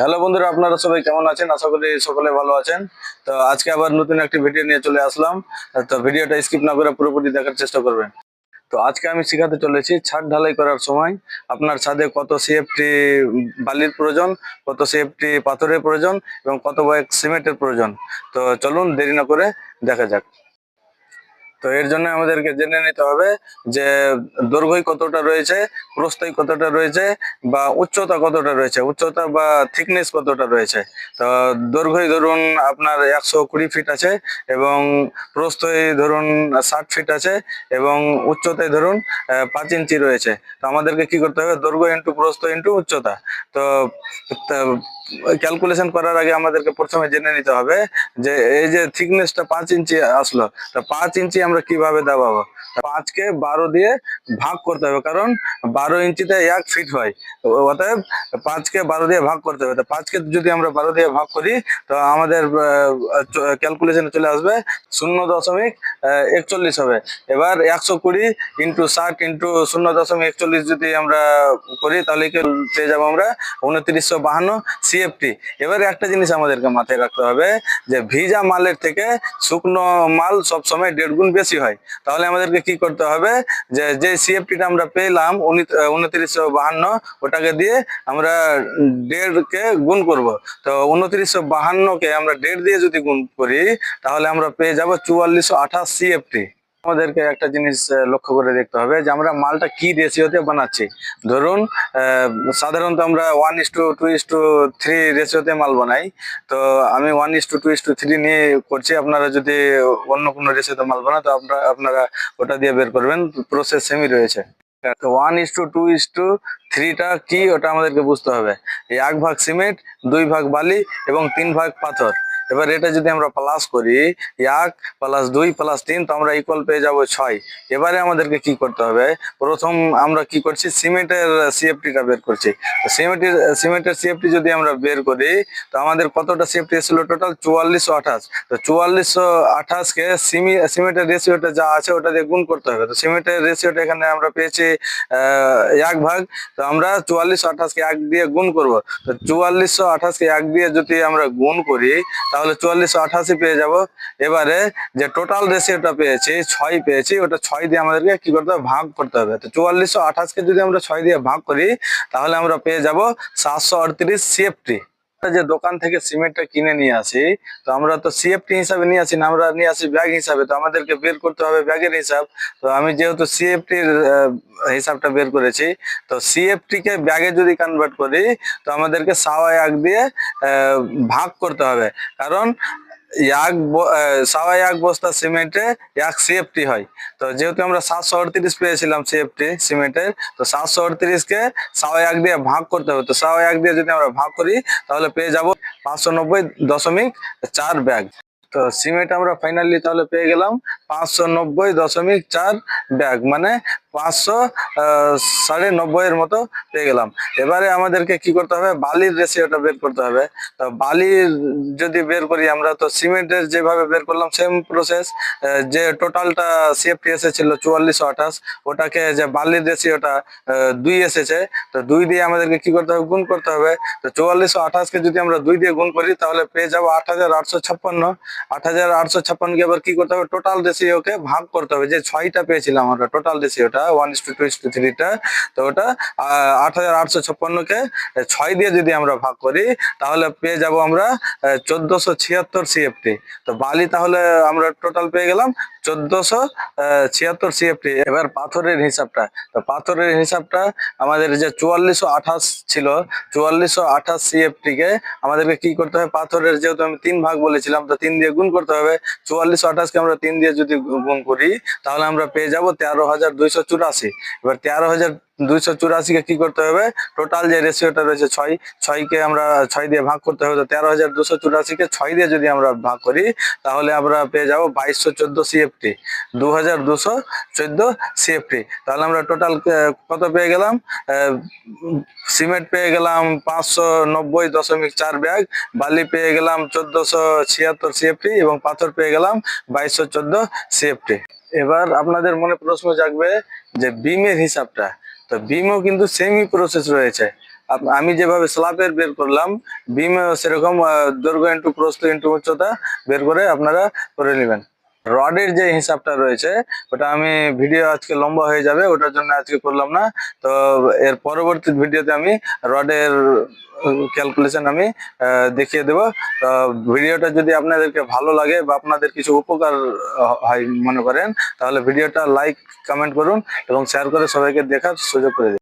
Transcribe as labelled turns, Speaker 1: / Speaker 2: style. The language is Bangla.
Speaker 1: হ্যালো বন্ধুরা, আপনারা সবাই কেমন আছেন? আশা করি সকলে ভালো আছেন। তো আজকে আবার নতুন একটি ভিডিও নিয়ে চলে আসলাম। তো ভিডিওটা স্কিপ না করে পুরোপুরি দেখার চেষ্টা করবেন। তো আজকে আমি শেখাতে চলেছি ছাদ ঢালাই করার সময় আপনার ছাদে কত সিএফটি বালির প্রয়োজন, কত সিএফটি পাথরের প্রয়োজন এবং কত ব্যাগ সিমেন্টের প্রয়োজন। তো চলুন দেরি না করে দেখা যাক। তো এর জন্য আমাদেরকে জেনে নিতে হবে যে দৈর্ঘ্য কতটা রয়েছে, প্রস্থই কতটা রয়েছে বা উচ্চতা কতটা রয়েছে, উচ্চতা বা থিকনেস কতটা রয়েছে। তো দৈর্ঘ্যই ধরুন আপনার একশো কুড়ি ফিট আছে এবং প্রস্থই ধরুন ষাট ফিট আছে এবং উচ্চতায় ধরুন পাঁচ ইঞ্চি রয়েছে। তো আমাদেরকে কি করতে হবে? দৈর্ঘ্য ইন্টু প্রস্থ ইন্টু উচ্চতা। তো ক্যালকুলেশন করার আগে আমাদেরকে প্রথমে জেনে নিতে হবে যে এই যে থিকনেসটা পাঁচ ইঞ্চি আসলো, তা পাঁচ ইঞ্চি আমরা কীভাবে দাবাবো? পাঁচকে বারো দিয়ে ভাগ করতে হবে, কারণ বারো ইঞ্চিতে এক ফিট হয়। অতএব পাঁচকে বারো দিয়ে ভাগ করতে হবে। তো পাঁচকে যদি আমরা বারো দিয়ে ভাগ করি, তো আমাদের ক্যালকুলেশনে চলে আসবে শূন্য দশমিক একচল্লিশ হবে। এবার একশো কুড়ি ইন্টু ষাট ইন্টু শূন্য দশমিক একচল্লিশ যদি আমরা করি, তাহলে পেয়ে যাব আমরা? উনত্রিশশো বাহান্ন সিএফটি এবার একটা জিনিস আমাদেরকে মাথায় রাখতে হবে, যে ভিজা মালের থেকে শুকনো মাল সবসময় দেড় গুণ বেশি হয়। তাহলে আমাদেরকে কি করতে হবে যে যে সিএফটিটা আমরা পেলাম উনত্রিশশো বাহান্ন, ওটাকে দিয়ে আমরা ডেড়কে গুণ করব। তো উনত্রিশশো বাহান্নকে আমরা ডেড় দিয়ে যদি গুণ করি, তাহলে আমরা পেয়ে যাব চুয়াল্লিশশো আঠাশ সিএফটি আমাদেরকে একটা জিনিস লক্ষ্য করে দেখতে হবে যে আমরা মালটা কি রেশিওতে বানাচ্ছি। ধরুন সাধারণত আমরা one is to two is to three রেশিওতে মাল বানাই। তো আমি one is to two is to three নিয়ে করছি, আপনারা যদি অন্য কোনো রেশিওতে মাল বানান, তো আপনারা আপনারা ওটা দিয়ে বের করবেন প্রসেস সেমই রয়েছে। তো one is to two is to থ্রিটা কি, ওটা আমাদেরকে বুঝতে হবে। এক ভাগ সিমেন্ট, দুই ভাগ বালি এবং তিন ভাগ পাথর। এবার এটা যদি আমরা প্লাস করি, এক প্লাস দুই প্লাস তিন, তো আমরা ইকুয়াল পেয়ে যাব ছয়। এবারে আমাদেরকে কি করতে হবে? প্রথম আমরা কি করছি? সিমেন্টের সিএফটিটা বের করছি। সিমেন্টের সিমেন্টের সিএফটি যদি আমরা বের করি, তো আমাদের কতটা সিএফটি এসেছিল? টোটাল চুয়াল্লিশশো আঠাশ। তো চুয়াল্লিশশো আঠাশকে সিমি সিমেন্টের রেশিওটা যা আছে, ওটা দিয়ে গুণ করতে হবে। তো সিমেন্টের রেশিওটা এখানে আমরা পেয়েছি এক ভাগ। তো আমরা চুয়াল্লিশশো আঠাশকে এক দিয়ে গুণ করব। তো চুয়াল্লিশশো আঠাশকে এক দিয়ে যদি আমরা গুণ করি তাহলে চুয়াল্লিশশো আঠাশি পেয়ে যাব। এবারে যে টোটাল রেশিওটা পেয়েছি, ছয় পেয়েছি, ওটা ছয় দিয়ে আমাদেরকে কি করতে হবে? ভাগ করতে হবে। তো চুয়াল্লিশশো আঠাশকে যদি আমরা ছয় দিয়ে ভাগ করি, তাহলে আমরা পেয়ে যাব সাতশো আটত্রিশ সিএফটি যে দোকান থেকে সিমেন্টটা কিনে নিয়ে আসি, তো আমরা তো সিএফটি হিসাবে নিয়ে আসি না, আমরা নিয়ে আসি ব্যাগ হিসাবে, তো আমাদেরকে বের করতে হবে ব্যাগের হিসাব। তো আমি যেহেতু সিএফটির হিসাবটা বের করেছি, তো সিএফটি কে ব্যাগে যদি কনভার্ট করি, তো আমাদেরকে সাওয়া এক দিয়ে ভাগ করতে হবে। কারণ এক সাওয়া এক বস্তা সিমেন্টে এক সিএফটি হয়। তো যেহেতু আমরা সাতশো আটত্রিশ পেয়েছিলাম সিএফটি সিমেন্টের তো সাতশো আটত্রিশকে সাওয়া এক দিয়ে ভাগ করতে হবে। তো সাওয়া এক দিয়ে যদি আমরা ভাগ করি, তাহলে পেয়ে যাব পাঁচশো নব্বই দশমিক চার ব্যাগ। তো সিমেন্ট আমরা ফাইনালি তাহলে পেয়ে গেলাম পাঁচশো নব্বই দশমিক চার ব্যাগ। মানে পাঁচশো সাড়ে নব্বইয়ের মতো পেয়ে গেলাম। এবারে আমাদেরকে কি করতে হবে? বালির রেশিওটা বের করতে হবে। তো বালির যদি বের করি আমরা, তো সিমেন্টের যেভাবে বের করলাম, সেম প্রসেস যে টোটালটা সিএফটি এসেছিল চুয়াল্লিশশো আঠাশ, ওটাকে যে বালির রেশিওটা দুই এসেছে। তো দুই দিয়ে আমাদেরকে কি করতে হবে? গুণ করতে হবে। তো চুয়াল্লিশশো আঠাশকে যদি আমরা দুই দিয়ে গুণ করি, তাহলে পেয়ে যাব আট হাজার আটশো ছাপ্পান্ন। আট হাজার আটশো ছাপ্পান্নকে এবার কি করতে হবে? টোটাল রেশিওকে ভাগ করতে হবে। যে ছয়টা পেয়েছিলাম আমরা টোটাল রেশিওটা one is to two is থ্রিটা তো ওটা আট হাজার আটশো ছাপ্পান্নকে ছয় দিয়ে যদি আমরা ভাগ করি, তাহলে পেয়ে যাব আমরা চোদ্দশো ছিয়াত্তর সিএফটি তো বালি তাহলে আমরা টোটাল পেয়ে গেলাম চোদ্দশো ছিয়াত্তর সিএফটি। এবার পাথরের হিসাবটা। তো পাথরের হিসাবটা আমাদের যে চুয়াল্লিশশো আঠাশ ছিল, চুয়াল্লিশশো আঠাশ সিএফটিকে আমাদেরকে কি করতে হবে? পাথরের যেহেতু আমি তিন ভাগ বলেছিলাম, তো তিন দিয়ে গুণ করতে হবে। চুয়াল্লিশশো আঠাশকে আমরা তিন দিয়ে যদি গুণ করি, তাহলে আমরা পেয়ে যাব তেরো হাজার দুইশো চুরাশি। এবার তেরো হাজার দুইশো চুরাশিকে কি করতে হবে? টোটাল যে রেশিওটা রয়েছে ছয় ছয়কে আমরা ছয় দিয়ে ভাগ করতে হবে, তো তেরো হাজার দুশো চুরাশিকে ছয় দিয়ে যদি আমরা ভাগ করি, তাহলে আমরা পেয়ে যাব বাইশশো চোদ্দ সিএফটি দু হাজার দুশো চোদ্দ সিএফটি তাহলে আমরা টোটাল কত পেয়ে গেলাম? সিমেন্ট পেয়ে গেলাম পাঁচশো নব্বই দশমিক চার ব্যাগ, বালি পেয়ে গেলাম চোদ্দশো ছিয়াত্তর সিএফটি এবং পাথর পেয়ে গেলাম বাইশশো চোদ্দ সিএফটি এবার আপনাদের মনে প্রশ্ন জাগবে যে বিমের হিসাবটা তো বিমও কিন্তু সেমই প্রসেস রয়েছে। আমি যেভাবে স্লাবের বের করলাম বিম সেরকম দৈর্ঘ্য ইন্টু প্রস্থ ইন্টু উচ্চতা বের করে আপনারা করে নেবেন। রডের যে হিসাবটা রয়েছে, ওটা আমি ভিডিও আজকে লম্বা হয়ে যাবে, ওটার জন্য আজকে করলাম না। তো এর পরবর্তী ভিডিওতে আমি রডের ক্যালকুলেশন আমি দেখিয়ে দেব। তো ভিডিওটা যদি আপনাদেরকে ভালো লাগে বা আপনাদের কিছু উপকার হয় মনে করেন, তাহলে ভিডিওটা লাইক কমেন্ট করুন এবং শেয়ার করে সবাইকে দেখার সুযোগ করে